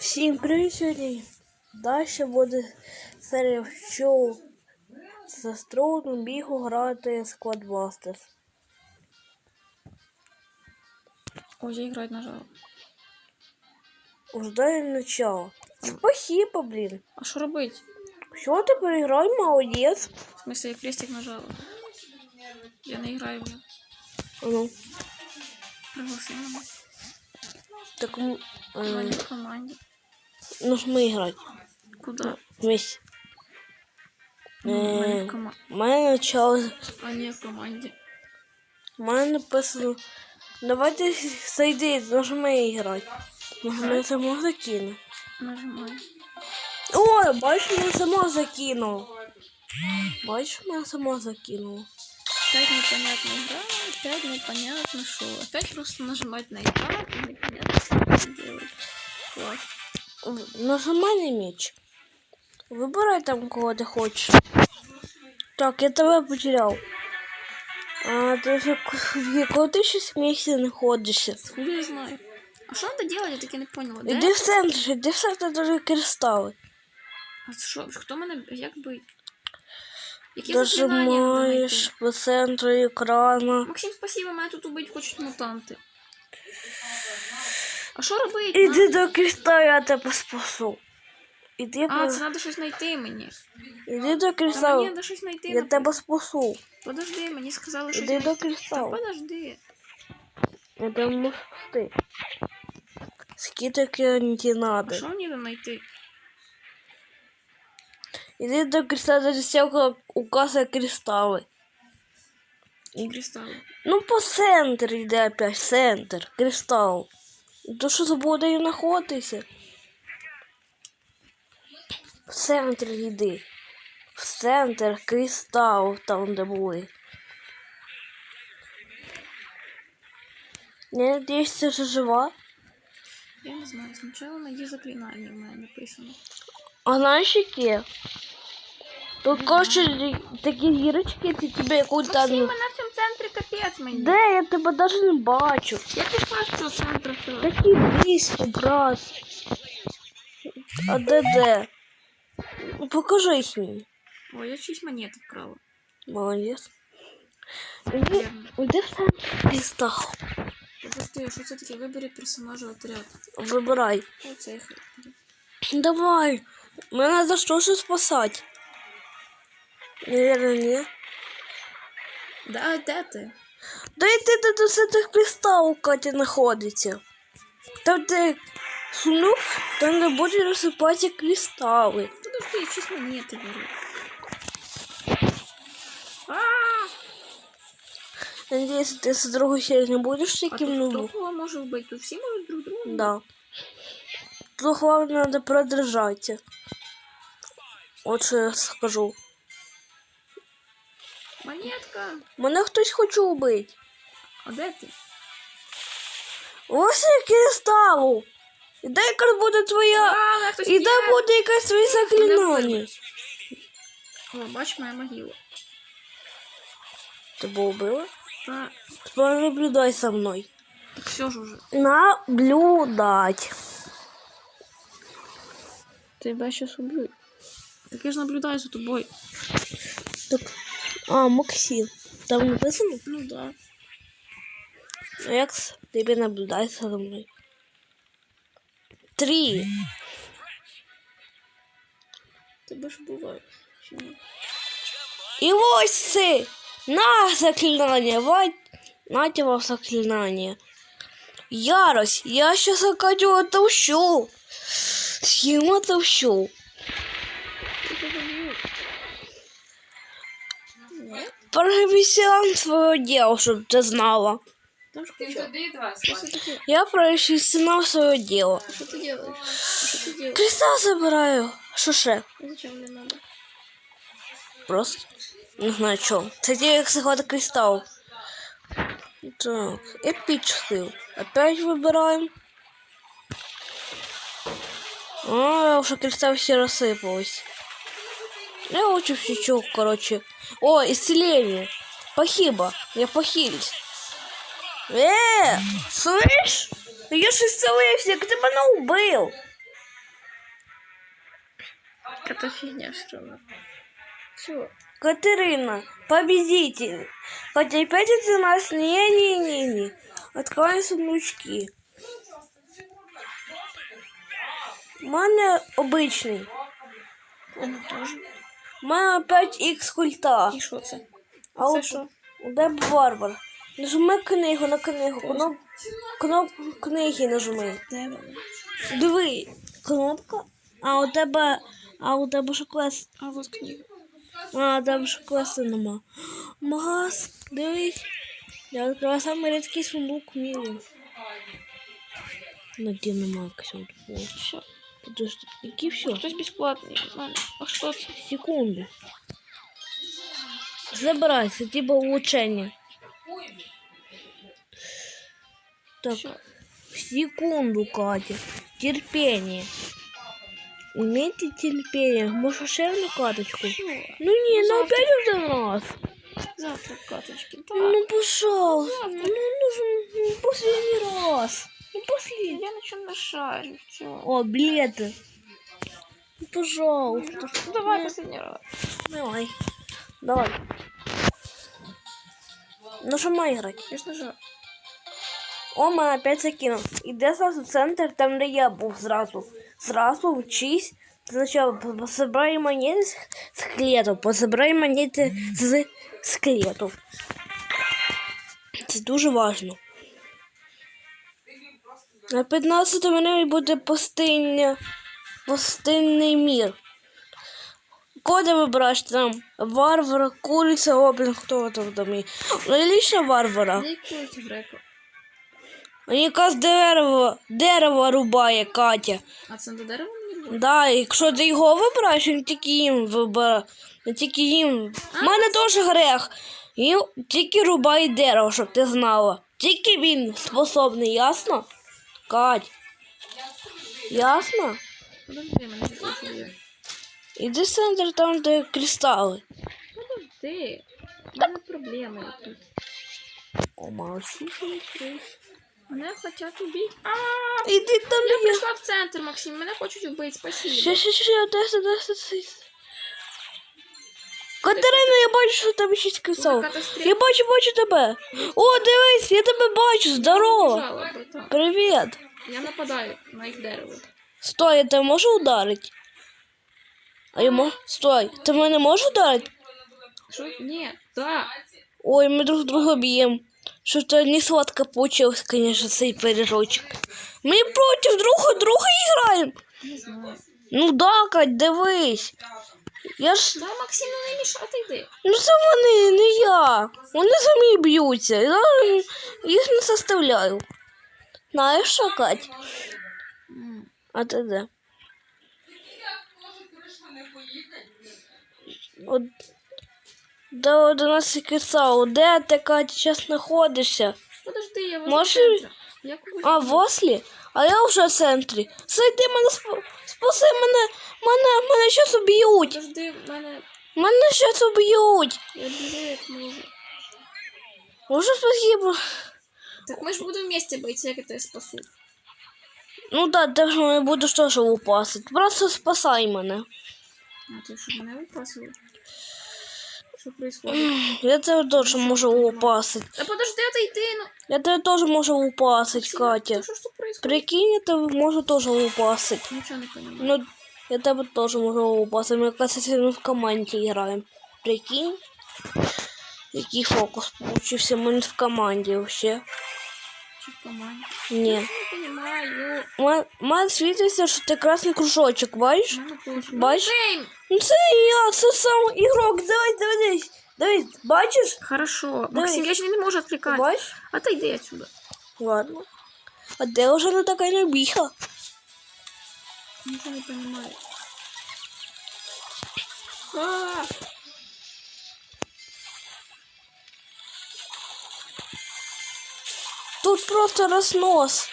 Всім привіт сьогодні. Далі буде серія що за струним бігу грати Squad Busters. Ой, я играть нажала. Ждаємо начала. Спасибо, блін. А що робить? Все, ти переграй, молодець. В смысле, я крестик нажала. Я не играю вже. Ну, Пригласи мене. так м, В е, моїй команді. Нажми грати. Куда? Вместе. Ну, в моїй Е, команді. У мене начало. А не в команді. У мене написано. Давайте зайди, нажми грати. Нажми само закину. Нажимаю. О, бачиш, мене само закинув. Бачиш, мене само закинуло. Опять непонятно игра, опять непонятно что. Опять просто нажимать на экран и непонятно что делать. Нажимай на меч. Вибирай там, кого ти хочеш. Так, я тебе потеряв. А ти в яку- в якому ти щось місці знаходишся? Хули я знаю. А что надо делать? Я таки не поняла. Іди в центр, іди в центр дуже кристали. А що? Хто мене, як би? Які Дожимаєш по центру екрана. Максим, спасибо, мене тут убить хочуть мутанти. А що робити? Іди до кристалу, я тебе спасу. Іди, А, це треба щось знайти мені. іди до Та мені треба щось знайти. Я напевно. тебе спасу. Подожди, мені сказали, що Іди до кристалу. подожди. Я тебе можу спасти. Скільки не А надо. що мені треба знайти? Іди до кристалу, засілка указує кристали. Кристали. Ну, по центру йде опять, центр, кристал. То що забув, де знаходитися? В центр йди. В центр кристал, там де були. Я надіюсь, ти вже жива. Я не знаю, спочатку найди заклинання в мене написано. А знаєш яке? Тут коротше такі гірочки, ти тебе як Максим, ультану. мене в цьому центрі капець мені. Де? Я тебе навіть не бачу. Я пішла з цього центру. Такі близько, брат. А де де? Ну, Покажись мені. Ой, я чиїсь монети вкрала. Молодець. Іди, в центр пістах. Подожди, що це таке? Вибери персонажа отряд. Вибирай. Оце їх. Давай. Мене за що ж спасати? Наверное, ні. Да, де ти? Да йди до цих кристалів, Катя знаходиться. Там де сунув, там де будуть розсипатися кристали. Подожди, я чиїсь монети беру. А, Надіюсь, ти з другої серії не будеш а таким тут нубом. хто кого може? Тут всі можуть друг друга? Да. Тут главное надо продержаться. От що я скажу. Монетка. Мене хтось хоче убити. А де ти? Ось я кристалу. І де якраз буде твоя. А, мене хтось І де б'є. буде якась твоє заклинання. О, бач, моя могила. Тебе убила? Та, Тепер наблюдай за мною. так все ж уже. Наблюдать. Тебя сейчас убьют. Так я ж наблюдаю за тобой. Так. А, Максим. Там написано? Ну да. Екс, тебе наблюдай за мною. Три. Тебе ж буває. Чи ні? І ось це. На заклинання. Вать. Нате вам заклинание. Ярость. Я сейчас Акадю отомщу. Съем отомщу. Тебе б'ють. Ні? Профессионал свое дело, чтобы ты знала. Там ж куча. Що це таке? Я профессионал свое дело. Що ти делаєш? Що ти делаєш? Кристалл забираю. Що ще? Зачем мне надо? Просто. Не знаю что. Кстати, як заходить кристалл. Так, эпический. Опять выбираем. А, уже кристалл все рассыпалось. Я очень щечок, короче. О, исцеление. Похиба. Я похились. Э, слышь? Я же исцелився, ти мене убив. Это фигня все равно. Все. Катерина, победитель. Хотя опять это у нас не-не-не-не. Открываем сундучки. У мене обичний. Она тоже. Мене 5х культа. І що це? А Це от що? де варвар? Нажми книгу на книгу. Кноп... Кнопку книги нажми. Де вона? Диви, кнопка. А у тебе. А у тебе ж квест. А вот книга. А, тебе ж квесту нема. Магаз, дивись. Я відкриваю самий рідкий сундук в мірі. Надій немає ксюд. Все. Подожди, які все? Хтось мене. А це? Секунду. Забирайся, типа улучшение. Так, Що? секунду, Катя. Терпение. Имейте терпение. Может, ще одну каточку? Ну не, ну Завтра. опять один раз. Завтра каточки. Так. Ну, пожалуйста. Завтра. Ну, нужен ну, последний раз. Ну, последний. Я на чем нашарю. Все. О, билеты. Ну, пожалуйста. Ну, давай последний раз. Давай. Давай. Нажимай играть. Я ж. О, мене опять закинув. Іде зразу в центр, там, де я був зразу. Зразу вчись. Спочатку пособирай монети з скелету. Пособирай монети з скелету. Це дуже важно. На 15 мене буде пустиня. Пустинний мір. Коди вибираєш там варвара, куриця, гоблін, хто там там є. Ну, і варвара. Не. Мені якась дерево, дерево рубає Катя. А це до дерева мені робити? Да, якщо ти його вибираєш, він тільки їм вибирає. Не тільки їм. У мене теж грех. Він тільки рубає дерево, щоб ти знала. Тільки він способний, ясно? Кать. Ясно? Подожди, мене. Іди в центр там, де кристали. Подожди. У мене проблеми якісь. О, молодці. Мене хочуть убити. А, Іди там, я прийшла в центр, Максим. Мене хочуть убити, спасибо. Ще, ще, ще, десь, десь, десь. Катерина, я бачу, що там щось. Катастрофа. Я бачу, бачу тебе. О, дивись, я тебе бачу. Здорово. Привіт. Я нападаю на їх дерево. Стой, я тебе можу ударити? А я можу... Стой, ти мене можеш ударити? Що? Ні, да. Ой, ми друг друга б'ємо. Що то не сладко получилось, конечно, цей перерочок. Ми проти друга друга граємо. Не знаю. Ну да, Кать, дивись. Я ж... Да, Максим, ну не мішай, отойди. Ну це вони, не я. Вони самі б'ються. Я їх не заставляю. Знаєш що, Кать? А ти де? От... До 11 кресал. Де ти, Катя, зараз знаходишся? Подожди, я возле Можеш- центра. Я когось... А, в Ослі? А я вже в центрі. Зайди мене сп- спаси мене. Мене, мене щас уб'ють. Подожди, мене... Мене щас уб'ють. Я як можу. Може спасибо. Так ми ж будемо вместе як я тебе спасу. Ну да, ти ж буду будеш теж упасти. Просто спасай мене. А ти що, мене випасили? Що происходит? Я тебе тоже можу упасть. Да подожди, отойди, ну. Я тебе тоже можу упасти, Катя. что происходит? Прикинь, я тебе можу теж упасти. Нічого не понимаю. Ну, я тебе тоже можу упасти. Ми, кажется, мы в команді граємо. Прикинь? Який фокус получився? Ми в команді вообще. Чи в команді? Ні. Не понимаю. У мене світиться, що ти красний кружочок, бачиш? У мене теж. Бач? Ну, Дейм! Ну це не я, це сам ігрок. Давай, дивись. Дивись, бачиш? Хорошо. Давай. Максим, я ж не можу Ти відвлекати. бачиш? Отойди отсюда. Ладно. А де вже не така набіха? Ничего не понимаю. Тут просто рознос.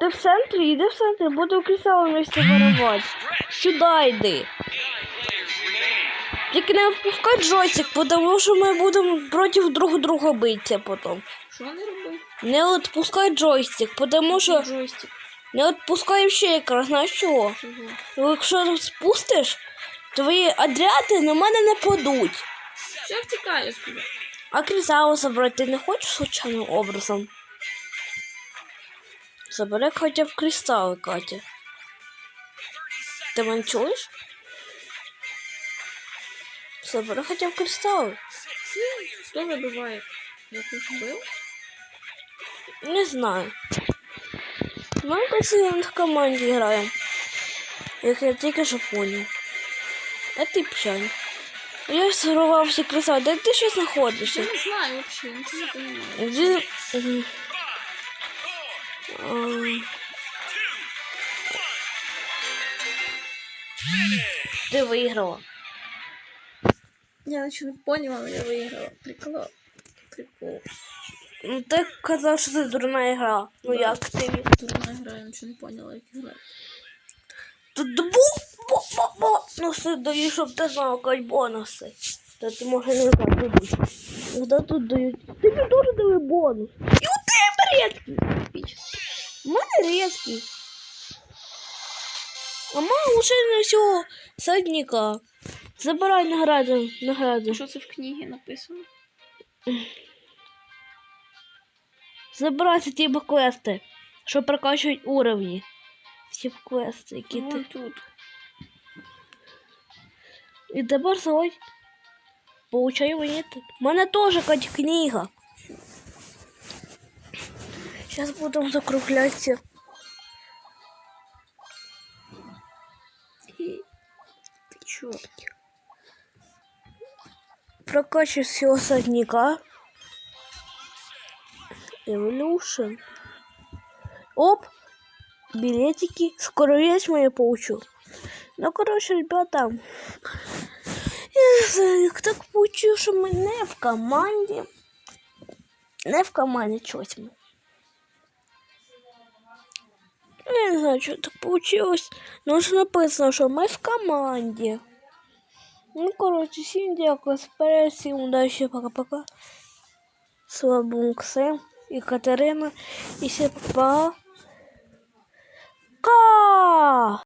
Ти в центрі, йди в центрі, буду крісало вместе воровать. Сюди йди. Тільки не відпускай джойстик, тому що ми будемо проти друг друга битися потім. Що не робив? Не відпускай джойстик, тому що Джойстик. Не відпускай ще якраз, знаєш чого? Чого? Якщо спустиш, твої отряди на мене не падуть. Що втікаєш туди? А крізалу забрати ти не хочеш случайним образом? Забери хоча б кристали, Катя. Ти мене чуєш? Забери хоча б кристали. Хто вибиває? Якусь бив? Не знаю. Ми красиво в команді граємо. Як я тільки що понял. А ти п'янь. Я всі кресла. Де ти щось знаходишся? Я не знаю нічого не розумію. Где... Мгм. Ам. Ти виграла. Я нічого не поняла, але я виграла. Прикол. Прикол. Ну ти казав, що це дурна гра. Ну Да. як ти? Дурна гра, я нічого не поняла, як грати. Бонуси дають, щоб ти знав, як бонуси. Та ти може не дадуть. Куди тут дають? Тобі дуже дали бонус. І у тебе рідкий. У мене рідкий. А мама лише на всього садника. Забирай награду, награду. Що це в книгі написано? Забирайте ті квести, що прокачують уровні. Ті квести, які Вон ти. тут. І тепер заводь. Получай монети. У мене теж Кать, книга. Зараз будемо закруглятися. І... Ти чо? Прокачай всього садника. Evolution. Оп. Билетики. Скоро весь моя получу. Ну, короче, ребята. Я не знаю, як так получилось, що ми не в команді. Не в команді чогось ми. Я не знаю, що так получилось. Ну, ж написано, що ми в команді. Ну, коротше, всім дякую. Сперед, всім удачі, пока-пока. З вами був Максим і Катерина. І всім па. 축하!